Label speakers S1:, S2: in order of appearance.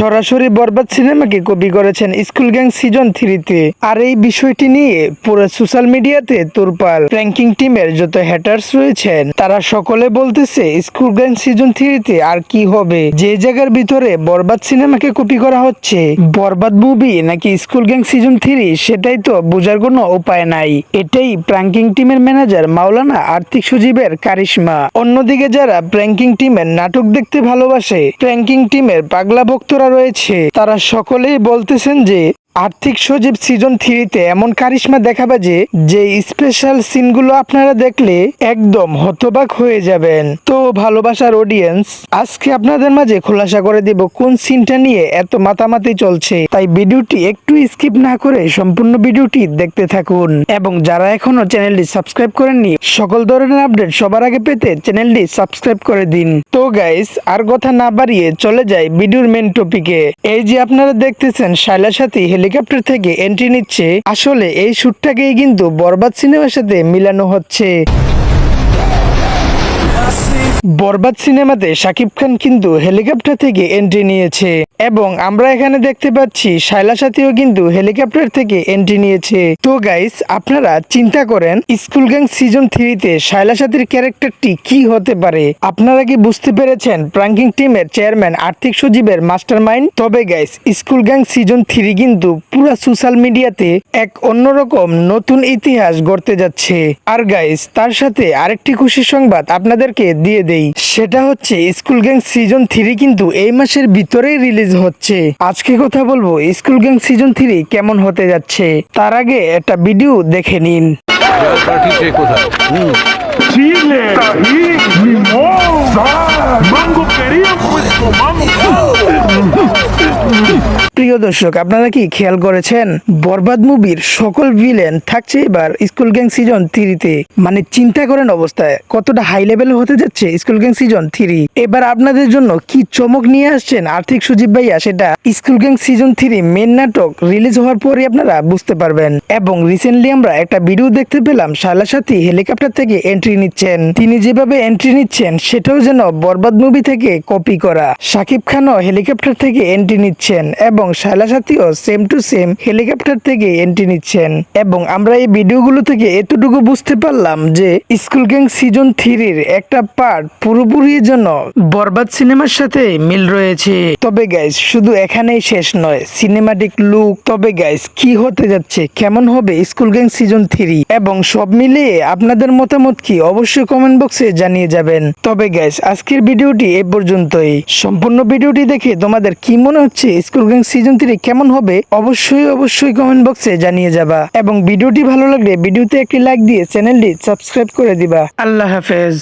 S1: সরাসরি বরবাদ সিনেমাকে কপি করেছেন স্কুল গ্যাং সিজন থ্রিতে। আর এই বিষয়টি নিয়ে পুরো সোশ্যাল মিডিয়াতে তোরপাল র্যাঙ্কিং টিমের যত হ্যাটার্স রয়েছেন, তারা সকলে বলতেছে, স্কুল গ্যাং সিজন থ্রিতে আর কি হবে? যে জায়গার ভিতরে বরবাদ সিনেমাকে কপি করা হচ্ছে, বরবাদ মুভি নাকি স্কুল গ্যাং সিজন থ্রি, সেটাই তো বোঝার কোনো উপায় নাই। এটাই প্র্যাঙ্কিং টিমের ম্যানেজার মাওলানা আর্থিক সজীবের কারিশমা। অন্যদিকে যারা প্র্যাঙ্কিং টিমের নাটক দেখতে ভালোবাসে, প্র্যাঙ্কিং টিমের পাগলা ভক্তরা রয়েছে তারা সকলেই বলতেছেন যে আর্থিক সজীব সিজন থ্রিতে এমন কারিশমা দেখাবে যে যে স্পেশাল সিনগুলো আপনারা দেখলে একদম হতবাক হয়ে যাবেন। তো ভালোবাসার অডিয়েন্স আজকে আপনাদের মাঝে খোলাসা করে দিব কোন সিনটা নিয়ে এত মাতামাতি চলছে। তাই ভিডিওটি একটু স্কিপ না করে সম্পূর্ণ ভিডিওটি দেখতে থাকুন। এবং যারা এখনও চ্যানেলটি সাবস্ক্রাইব করেননি, সকল ধরনের আপডেট সবার আগে পেতে চ্যানেলটি সাবস্ক্রাইব করে দিন। তো গাইস আর কথা না বাড়িয়ে চলে যাই ভিডিওর মেন টপিকে এই যে আপনারা দেখতেছেন শাইলা সাথী হেলিকপ্টার থেকে এন্ট্রি নিচ্ছে। আসলে এই শুটটাকেই কিন্তু বরবাদ সিনেমার সাথে মিলানো হচ্ছে। বরবাদ সিনেমাতে শাকিব খান কিন্তু হেলিকপ্টার থেকে এন্ট্রি নিয়েছে। এবং আমরা এখানে দেখতে পাচ্ছি শাইলা সাথীও কিন্তু হেলিকপ্টার থেকে এন্ট্রি নিয়েছে। তো গাইস আপনারা চিন্তা করেন, স্কুল গ্যাং সিজন থ্রিতে শাইলা সাথীর ক্যারেক্টারটি কি হতে পারে? আপনারা কি বুঝতে পেরেছেন প্রাঙ্কিং টিমের চেয়ারম্যান আর্থিক সজীবের মাস্টার মাইন্ড তবে guys school gang season three কিন্তু পুরো সোশ্যাল মিডিয়াতে এক অন্যরকম নতুন ইতিহাস গড়তে যাচ্ছে। আর গাইস তার সাথে আরেকটি খুশির সংবাদ আপনাদেরকে দিয়ে দেই। সেটা হচ্ছে স্কুল গ্যাং সিজন থ্রি কিন্তু এই মাসের ভিতরেই রিলিজ হচ্ছে আজকে কথা বলব স্কুল গ্যাং সিজন থ্রি কেমন হতে যাচ্ছে তার আগে একটা ভিডিও দেখে নিন. প্রিয় দর্শক, আপনারা কি খেয়াল করেছেন? বরবাদ মুভির সকল ভিলেন থাকছে এবার স্কুল গ্যাং সিজন থ্রিতে। মানে চিন্তা করেন অবস্থায়, কতটা হাই লেভেল হতে যাচ্ছে স্কুল গ্যাং সিজন থ্রি? এবার আপনাদের জন্য কি চমক নিয়ে আসছেন আর্থিক সজীব ভাইয়া? সেটা school gang season three main নাটক রিলিজ হওয়ার পরে আপনারা বুঝতে পারবেন। এবং রিসেন্টলি আমরা একটা ভিডিও দেখতে পেলাম, শালা সাথী হেলিকপ্টার থেকে এন্ট্রি নিচ্ছেন। তিনি যেভাবে এন্ট্রি নিচ্ছেন, সেটাও যেন বরবাদ মুভি থেকে কপি করা। শাকিব খানও হেলিকপ্টার থেকে এন্ট্রি নিচ্ছেন এবং সাথীও সেম টু সেম হেলিকপ্টার থেকে এন্ট্রি নিচ্ছেন। এবং আমরা এই ভিডিওগুলো থেকে এতটুকু বুঝতে পারলাম যে স্কুল গ্যাং সিজন থ্রির একটা পার্ট পুরোপুরি যেন বরবাদ সিনেমার সাথে মিল রয়েছে। তবে গাইস শুধু এখানেই শেষ নয় সিনেমাটিক লুক তবে গাইস কি হতে যাচ্ছে, কেমন হবে স্কুল গ্যাং সিজন থ্রি এবং সব মিলিয়ে আপনাদের মতামত কি, অবশ্যই কমেন্ট বক্সে জানিয়ে যাবেন। তবে গাইস আজকের ভিডিওটি এ পর্যন্তই। সম্পূর্ণ ভিডিওটি দেখে তোমাদের কি মনে হচ্ছে স্কুল গ্যাং সিজন থ্রি কেমন হবে? অবশ্যই অবশ্যই কমেন্ট বক্সে জানিয়ে যাবা। এবং ভিডিওটি ভালো লাগলে ভিডিওতে একটি লাইক দিয়ে চ্যানেলটি সাবস্ক্রাইব করে দিবা। আল্লাহ হাফেজ।